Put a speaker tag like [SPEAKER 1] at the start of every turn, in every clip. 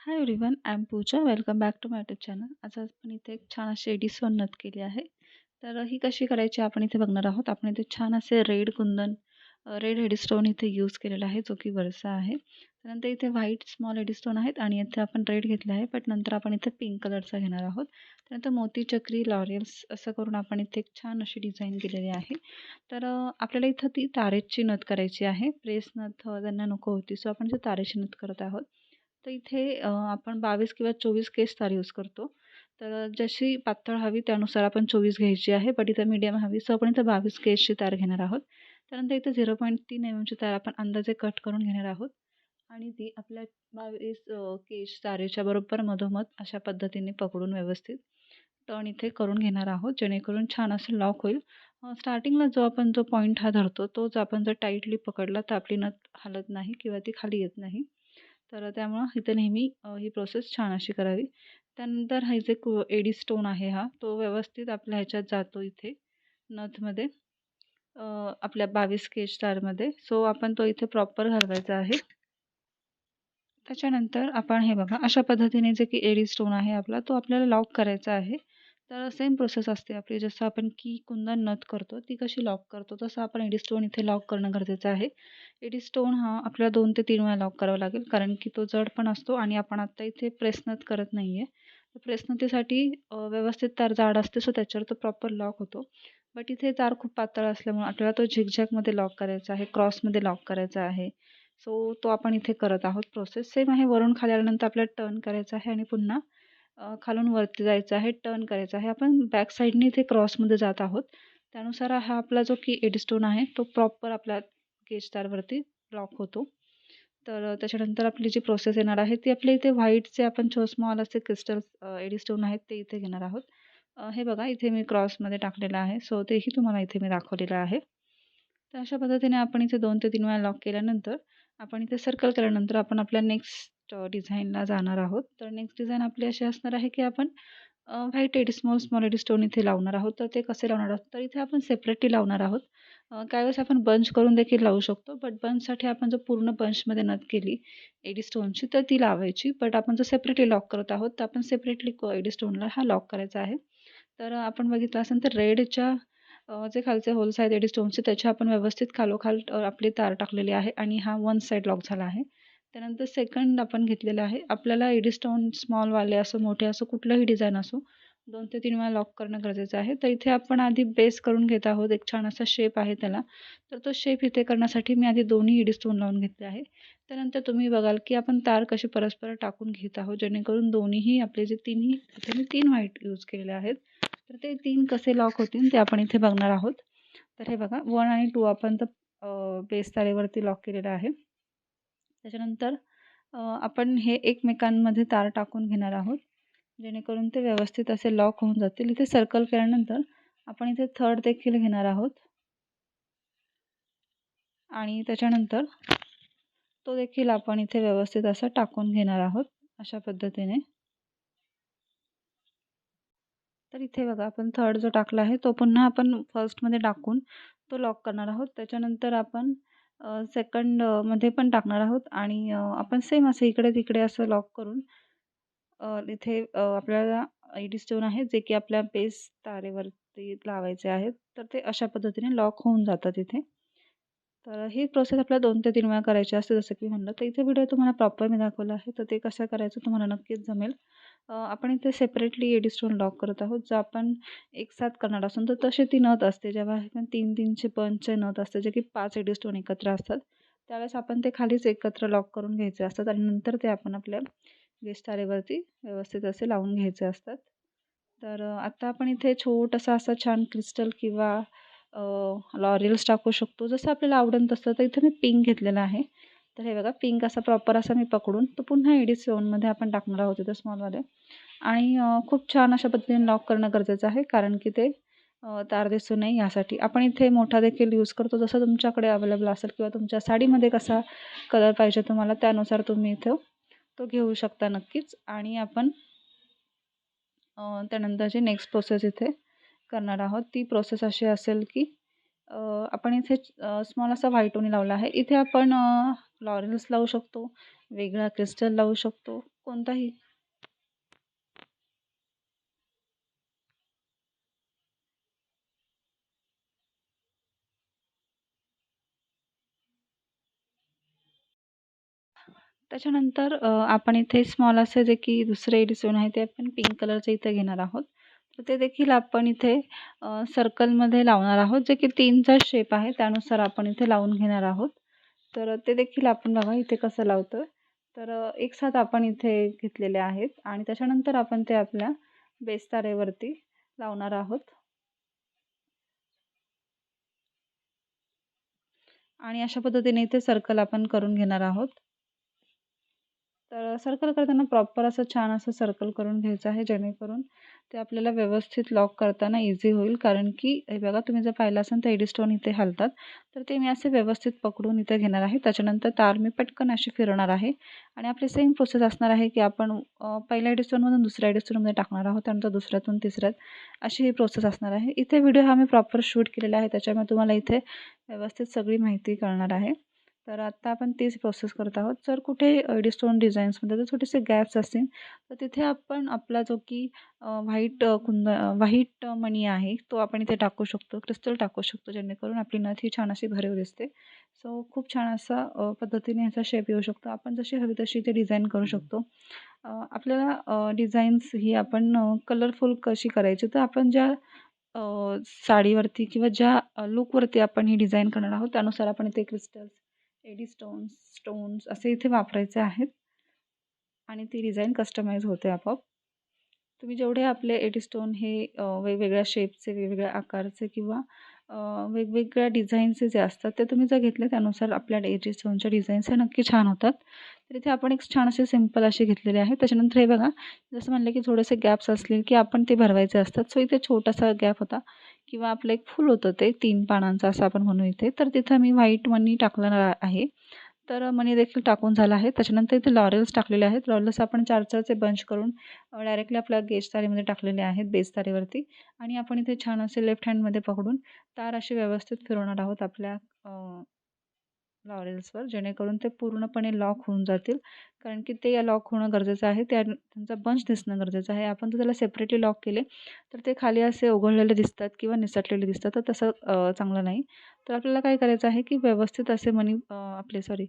[SPEAKER 1] Hi everyone I am Pooja welcome back to my YouTube channel आज आपण इथे एक छान अशी एडिसोन नथ केली आहे. तर ही कशी करायची आपण इथे बघणार आहोत. आपण इथे छान असे रेड कुंदन रेड एडिस्टोन इथे यूज केलेला आहे जो की वरसा आहे. त्यानंतर इथे व्हाईट स्मॉल एडिस्टोन आहेत आणि इथे आपण रेड घेतला आहे बट नंतर आपण इथे पिंक कलरचा घेणार आहोत. त्यानंतर मोती चक्री लॉरियल्स असं करून आपण इथे एक छान अशी डिझाईन केलेली आहे. तर आपल्याला इथं ती तारेची नथ करायची आहे. प्रेस नथ त्यांना नको होती सो आपण इथे तारेची नथ करत आहोत. तर इथे आपण बावीस किंवा चोवीस केस तार यूज करतो. तर जशी पातळ हवी त्यानुसार आपण चोवीस घ्यायची आहे. बट इथं मीडियम हवी सो आपण इथं बावीस केसची तार घेणार आहोत. त्यानंतर इथं झिरो पॉईंट तीन एम एमची तार आपण अंदाजे कट करून घेणार आहोत. आणि ती आपल्या बावीस केस तारेच्या बरोबर मधोमध अशा पद्धतीने पकडून व्यवस्थित टर्न इथे करून घेणार आहोत. जेणेकरून छान असं लॉक होईल. स्टार्टिंगला जो आपण जो पॉईंट हा धरतो तोच आपण जर टाईटली पकडला तर आपली नथ हलत नाही किंवा ती खाली येत नाही. तर त्यामुळं इथे नेहमी ही प्रोसेस छान अशी करावी. त्यानंतर हा जे एडी स्टोन आहे हा. तो व्यवस्थित आपल्या ह्याच्यात जातो इथे नथमध्ये आपल्या बावीस केज तारमध्ये सो आपण तो इथे प्रॉपर घालवायचा आहे. त्याच्यानंतर आपण हे बघा अशा पद्धतीने जे की एडी स्टोन आहे आपला तो आपल्याला लॉक करायचा आहे. तर सेम प्रोसेस असते आपली. जसं आपण की कुंदन नथ करतो ती कशी लॉक करतो? तसं आपण एडी स्टोन इथे लॉक करणं गरजेचं आहे. एडी स्टोन हा आपल्याला दोन ते तीन वेळा लॉक करावा लागेल कारण की तो जड पण असतो आणि आपण आत्ता इथे प्रेसनथ करत नाही आहे तर व्यवस्थित तार जाड असते सो त्याच्यावर तो प्रॉपर लॉक होतो. बट इथे तार खूप पातळ असल्यामुळे आपल्याला तो झिकझॅकमध्ये लॉक करायचा आहे क्रॉसमध्ये लॉक करायचा आहे. सो तो आपण इथे करत आहोत प्रोसेस सेम आहे वरून खाली आल्यानंतर आपल्याला टर्न करायचं आहे आणि पुन्हा खालून वरती जायचं आहे टर्न करायचं आहे. आपण बॅक साईडने इथे क्रॉसमध्ये जात आहोत. त्यानुसार हा आपला जो की एडस्टोन आहे तो प्रॉपर आपल्या केजदारवरती लॉक होतो. तर त्याच्यानंतर आपली जी प्रोसेस येणार आहे ती आपल्या इथे व्हाईटचे आपण छो स्मॉल असे क्रिस्टल एडीस्टोन आहेत ते इथे घेणार आहोत. हे बघा इथे मी क्रॉसमध्ये टाकलेलं आहे. सो तेही तुम्हाला इथे मी दाखवलेलं आहे. तर अशा पद्धतीने आपण इथे दोन ते तीन वेळा लॉक केल्यानंतर आपण इथे सर्कल केल्यानंतर आपण आपल्या नेक्स्ट डिझाईनला जाणार आहोत. तर नेक्स्ट डिझाईन आपली अशी असणार आहे की आपण white AD small small AD stone इथे लावणार आहोत. तर ते कसे लावणार आहोत? तर इथे आपण सेपरेटली लावणार आहोत. काही वेळेस आपण बंच करून देखील लावू शकतो बट बंचसाठी आपण जर पूर्ण बंचमध्ये नथ केली एडी स्टोनची तर ती लावायची. बट आपण जर सेपरेटली लॉक करत आहोत तर आपण सेपरेटली एडी स्टोनला हा लॉक करायचा आहे. तर आपण बघितलं असेल तर रेडच्या जे खालचे होल्स आहेत एडी स्टोनचे त्याच्या आपण व्यवस्थित खालोखाल आपली तार टाकलेली आहे आणि हा वन साईड लॉक झाला आहे. त्यानंतर सेकंड आपण घेतलेलं आहे. आपल्याला एडी स्टोन स्मॉलवाले असो मोठे असो कुठलंही डिझाईन असो दोन ते तीन वेळा लॉक करणं गरजेचं आहे. तर इथे आपण आधी बेस करून घेत आहोत. एक छान असा शेप आहे त्याला. तर तो शेप इथे करण्यासाठी मी आधी दोन्ही इडी स्टोन लावून घेतले आहे. त्यानंतर तुम्ही बघाल की आपण तार कशी परस्पर टाकून घेत आहोत जेणेकरून दोन्हीही आपले जे तिन्ही इथे मी तीन व्हाईट यूज केलेले आहेत. तर ते तीन कसे लॉक होतील ते आपण इथे बघणार आहोत. तर हे बघा वन आणि टू आपण तर बेस तारेवरती लॉक केलेलं आहे. त्याच्यानंतर आपण हे एकमेकांमध्ये तार टाकून घेणार आहोत. जेणेकरून ते व्यवस्थित असे लॉक होऊन जातील. इथे सर्कल केल्यानंतर आपण इथे थर्ड देखील घेणार आहोत. आणि त्याच्यानंतर तो देखील आपण इथे व्यवस्थित असा टाकून घेणार आहोत अशा पद्धतीने. तर इथे बघा आपण थर्ड जो टाकला आहे तो पुन्हा आपण फर्स्टमध्ये टाकून तो लॉक करणार आहोत. त्याच्यानंतर आपण सेकंडमध्ये पण टाकणार आहोत आणि आपण सेम असं इकडे तिकडे असं लॉक करून इथे आपल्याला एडी स्टोन आहे जे की आपल्या बेस तारेवरती लावायचे आहेत. तर ते अशा पद्धतीने लॉक होऊन जातात इथे. तर ही प्रोसेस आपल्याला दोन ते तीन वेळा करायची असते जसं की म्हणलं. तर इथे व्हिडिओ तुम्हाला प्रॉपर मी दाखवला आहे. तर ते कसं करायचं तुम्हाला नक्कीच जमेल. आपण इथे सेपरेटली एडीस्टोन लॉक करत आहोत. जर आपण एक साथ करणार असून तर तसे ती नथ असते. जेव्हा पण तीन तीनशे पंचचे नथ असते. जे की पाच एडीस्टोन एकत्र असतात. त्यावेळेस आपण ते खालीच एकत्र लॉक करून घ्यायचे असतात. आणि नंतर ते आपण आपल्या गेस्ट तारेवरती व्यवस्थित असे लावून घ्यायचे असतात. तर आता आपण इथे छोटासा असा छान क्रिस्टल किंवा लॉरियल्स टाकू शकतो. जसं आपल्याला आवडेल तसं. तर इथे मी पिंक घेतलेलं आहे. तर हे बघा पिंक असा प्रॉपर असा मी पकडून तो पुन्हा एडी सेवनमध्ये आपण टाकणार आहोत इथं स्मॉलमध्ये आणि खूप छान अशा पद्धतीने लॉक करणं गरजेचं आहे कारण की ते तार दिसू नये यासाठी. आपण इथे मोठा देखील यूज करतो जसं तुमच्याकडे अवेलेबल असेल किंवा तुमच्या साडीमध्ये कसा कलर पाहिजे तुम्हाला त्यानुसार तुम्ही इथं तो घेऊ शकता नक्कीच. आणि आपण त्यानंतरची नेक्स्ट प्रोसेस इथे करणार आहोत ती प्रोसेस अशी असेल की आपण इथे स्मॉल असा व्हाईट व्हाईटोनी लावला आहे. इथे आपण लॉरेल्स लावू शकतो वेगळा क्रिस्टल लावू शकतो कोणताही. त्याच्यानंतर आपण इथे स्मॉल असे जे की दुसरे डिझाईन आहे ते आपण पिंक कलरचे इथे घेणार आहोत. तर ते देखील आपण इथे सर्कलमध्ये लावणार आहोत जे की तीनचा शेप आहे त्यानुसार आपण इथे लावून घेणार आहोत. तर ते देखील आपण बघा इथे कसं लावतो तर एक साथ आपण इथे घेतलेले आहेत आणि त्याच्यानंतर आपण ते आपल्या बेस्तारेवरती लावणार आहोत. आणि अशा पद्धतीने इथे सर्कल आपण करून घेणार आहोत. तर सर्कल करताना प्रॉपर असं छान असं सर्कल करून घ्यायचं आहे जेणेकरून ते आपल्याला व्यवस्थित लॉक करताना इझी होईल. कारण की हे बघा तुम्ही जर पाहिलं असेल तर एडी स्टोन इथे हलतात. तर ते मी असे व्यवस्थित पकडून इथे घेणार आहे. त्याच्यानंतर तार मी पटकन अशी फिरवणार आहे. आणि आपली सेम प्रोसेस असणार आहे की आपण पहिल्या एडी स्टोनमधून दुसऱ्या एडी स्टोनमध्ये टाकणार आहोत त्यानंतर दुसऱ्यातून तिसऱ्यात अशी ही प्रोसेस असणार आहे. इथे व्हिडिओ हा मी प्रॉपर शूट केलेला आहे. त्याच्यामुळे तुम्हाला इथे व्यवस्थित सगळी माहिती कळणार आहे. तर आत्ता आपण तीच प्रोसेस करत आहोत. जर कुठे एडिस्टोन डिझाईन्समध्ये जर छोटेसे गॅप्स असतील तर तिथे आपण आपला जो की व्हाईट कुंद व्हाईट मणी आहे तो आपण इथे टाकू शकतो क्रिस्टल टाकू शकतो जेणेकरून आपली नथ ही छान अशी भरीव दिसते. सो खूप छान असा पद्धतीने ह्याचा शेप येऊ शकतो. आपण जशी हवी तशी ते डिझाईन करू शकतो. आपल्याला डिझाईन्स ही आपण कलरफुल कशी करायची तर आपण ज्या साडीवरती किंवा ज्या लुकवरती आपण ही डिझाईन करणार आहोत त्यानुसार आपण इथे क्रिस्टल्स एडी स्टोन्स स्टोन्स असे इथे वापरायचे आहेत. आणि ती डिझाईन कस्टमाइज होते आपोआप. तुम्ही जेवढे आपले एडी स्टोन हे वेगवेगळ्या शेपचे वेगवेगळ्या आकारचे किंवा वेगवेगळ्या डिझाईनचे जे असतात ते तुम्ही जर घेतले त्यानुसार आपल्या एडी स्टोनच्या डिझाईन्स हे नक्की छान होतात. तर इथे आपण एक छान असे सिंपल असे घेतलेले आहे त्याच्यानंतर हे बघा जसं म्हणलं की थोडेसे गॅप्स असले की आपण ते भरवायचे असतात. सो इथे छोटासा गॅप होता. किंवा आपलं एक फूल होतं ते तीन पानांचं असं आपण म्हणू इथे. तर तिथं मी व्हाईट मनी टाकलं आहे. तर मनी देखील टाकून झाला आहे. त्याच्यानंतर इथे लॉरेल्स टाकलेले आहेत. लॉरेल्स आपण चार चारचे बंच करून डायरेक्टली आपल्या गेज तारेमध्ये टाकलेले आहेत बेस तारेवरती आणि आपण इथे छान असे लेफ्ट हँडमध्ये पकडून तार असे व्यवस्थित फिरवणार आहोत आपल्या लॉरेल्सवर जेणेकरून ते पूर्णपणे लॉक होऊन जातील. कारण की ते लॉक होणं गरजेचं आहे. त्या त्यांचा बंच दिसणं गरजेचं आहे. आपण जर त्याला सेपरेटली लॉक केले तर ते खाली असे उघडलेले दिसतात किंवा निसटलेले दिसतात. तर तसं चांगलं नाही. तर आपल्याला काय करायचं आहे की व्यवस्थित असे मनी आपले सॉरी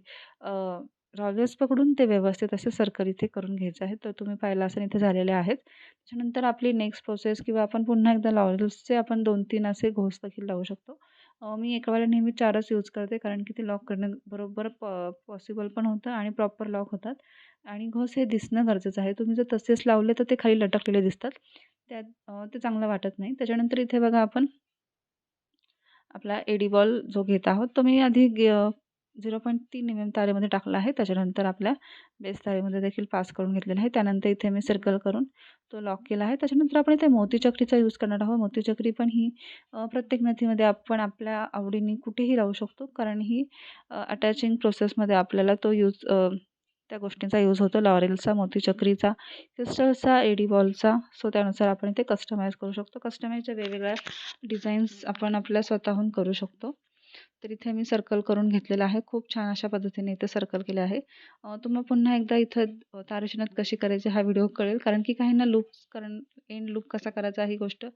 [SPEAKER 1] रॉलेस पकडून ते व्यवस्थित असे सर्कल इथे करून घ्यायचं आहे. तर तुम्ही पाहिलं असं इथे झालेले आहेत. त्याच्यानंतर आपली नेक्स्ट प्रोसेस किंवा आपण पुन्हा एकदा लॉरेल्सचे आपण दोन तीन असे घोस देखील लावू शकतो. मी एका वेळेला नेहमी चारच यूज करते कारण की ते लॉक करणं बरोबर प पॉसिबल पण होतं आणि प्रॉपर लॉक होतात. आणि घोस हे दिसणं गरजेचं आहे. तुम्ही जर तसेच लावले तर ते खाली लटकलेले दिसतात. त्यात ते चांगलं वाटत नाही. त्याच्यानंतर इथे बघा आपण आपला एडी बॉल जो घेत आहोत तो मी आधी झिरो पॉईंट तीन एम एम तारेमध्ये टाकला आहे. त्याच्यानंतर आपल्या बेस तारेमध्ये देखील पास करून घेतलेला आहे. त्यानंतर इथे मी सर्कल करून तो लॉक केला आहे. त्याच्यानंतर आपण इथे मोतीचक्रीचा यूज करणार आहोत. मोतीचक्री पण ही प्रत्येक नथीमध्ये आपण आपल्या आवडीने कुठेही लावू शकतो. कारण ही अटॅचिंग प्रोसेसमध्ये आपल्याला तो यूज त्या गोष्टींचा यूज होतो. लॉरेलचा मोतीचक्रीचा क्रिस्टलचा एडी बॉलचा सो त्यानुसार आपण इथे कस्टमाइज करू शकतो. कस्टमाइजच्या वेगवेगळ्या डिझाईन्स आपण आपल्या स्वतःहून करू शकतो. तर इथे मी सर्कल करून घेतलेलं आहे. खूप छान अशा पद्धतीने इथे सर्कल केले आहे. तुम्हाला पुन्हा एकदा इथं तारेशनात कशी करायची हा व्हिडिओ कळेल. कारण की काहींना लूप्स करण एंड लूप कसा करायचा ही गोष्ट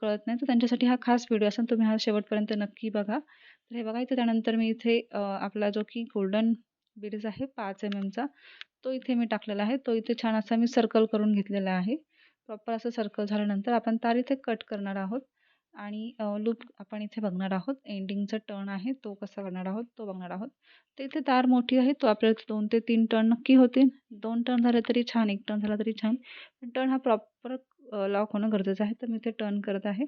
[SPEAKER 1] कळत नाही. तर त्यांच्यासाठी हा खास व्हिडिओ असेल. तुम्ही हा शेवटपर्यंत नक्की बघा. तर हे बघा इथे त्यानंतर मी इथे आपला जो की गोल्डन बीड्स आहे पाच एम एमचा तो इथे मी टाकलेला आहे. तो इथे छान असा मी सर्कल करून घेतलेला आहे. प्रॉपर असं सर्कल झाल्यानंतर आपण तार इथे कट करणार आहोत. आणि लूप आपण इथे बघणार आहोत. एंडिंगचा टर्न आहे. तो कसा करणार आहोत? तो बघणार आहोत. तर इथे तार मोठी आहे. तो आपल्याला दोन ते तीन टर्न नक्की होतील. दोन टर्न झाले तरी छान एक टर्न झाला तरी छान. पण टर्न हा प्रॉपर लॉक होणं गरजेचं आहे. तर मी इथे टर्न करत आहे.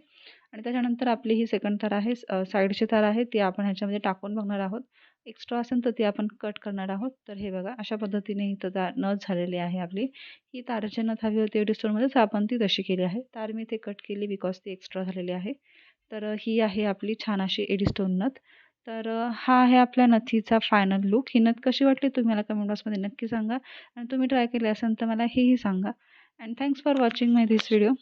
[SPEAKER 1] आणि त्याच्यानंतर आपली ही सेकंड तार आहे. साईडची तार आहे. ती आपण ह्याच्यामध्ये टाकून बघणार आहोत. एक्स्ट्रा असेल तर ती आपण कट करणार आहोत. तर हे बघा अशा पद्धतीने इथं तार नथ झालेली आहे आपली. ही ताराची नथ हवी होती एडी स्टोनमध्येच आपण ती तशी केली आहे. तार मी ते कट केली बिकॉज ती एक्स्ट्रा झालेली आहे. तर ही आहे आपली छान अशी एडीस्टोन नथ. तर हा आहे आपल्या नथीचा फायनल लुक ही नथ कशी वाटली तुम्ही मला कमेंट बॉक्समध्ये नक्की सांगा. आणि तुम्ही ट्राय केली असेल तर मला हेही सांगा. And thanks for watching my this video